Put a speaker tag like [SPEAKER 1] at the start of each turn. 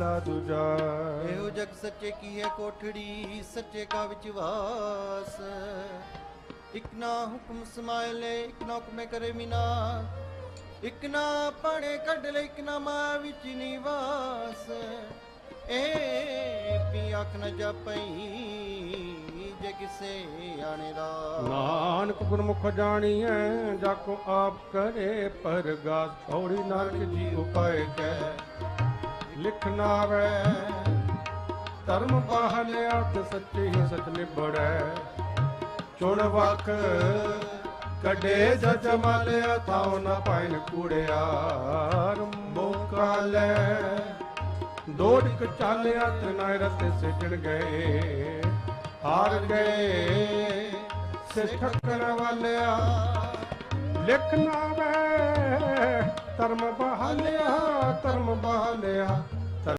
[SPEAKER 1] ਮਹਲਾ ਦੂਜਾ।
[SPEAKER 2] ਇਹੋ ਜਗ ਸੱਚੇ ਕੀ ਹੈ ਕੋਠੜੀ ਸੱਚੇ ਕਾ ਵਿਚਵਾਸ ਇਕ ਨਾ ਹੁਕਮ ਸਮਾਇ ਲੈ ਇਕ ਨਾ ਹੁਕਮੇ ਕਰੇ ਮਿਨਾ। ਇਕ ਨਾ ਪੜੇ ਕੱਢ ਲੈ ਇਕ ਨਾ ਮਾ ਵਿੱਚ ਨਿਵਾਸ। ਏ ਪੀ ਅੱਖ ਨ ਜਪਈ ਜੇ ਕਿਸੇ ਆਣੇ ਦਾ।
[SPEAKER 1] ਨਾਨਕ ਗੁਰਮੁਖ ਜਾਣੀਐ ਜਾ ਕੋ ਆਪ ਕਰੇ ਪਰਗਾਸ ਛੋੜੀ ਨਾਨਕ ਜੀ ਉਪਾਇ ਕੈ। ਲਿਖਣਾ ਵੈ ਧਰਮ ਬਾਹਲਿਆ ਤੇ ਸੱਚੇ ਹੀ ਸਚ ਨਿਬੜੈ ਚੁਣ ਵਕ ਕੱਢੇ ਜਜ ਮਲਿਆ ਤਾਉ ਨ ਪਾਇਨ ਕੂੜਿਆਰ। ਮੋਕਾ ਲੈ। ਦੋੜਕ ਚਾਲਿਆ ਤਨਾਇ ਰਤੇ ਸਿਜਣ ਗਏ। ਹਾਰ ਗਏ ਸਿੱਠਕਣ ਵਾਲਿਆ। ਲਿਖਣਾ ਵੇ ਧਰਮ ਬਹਾਲਿਆ ਧਰਮ ਬਹਾਲਿਆ।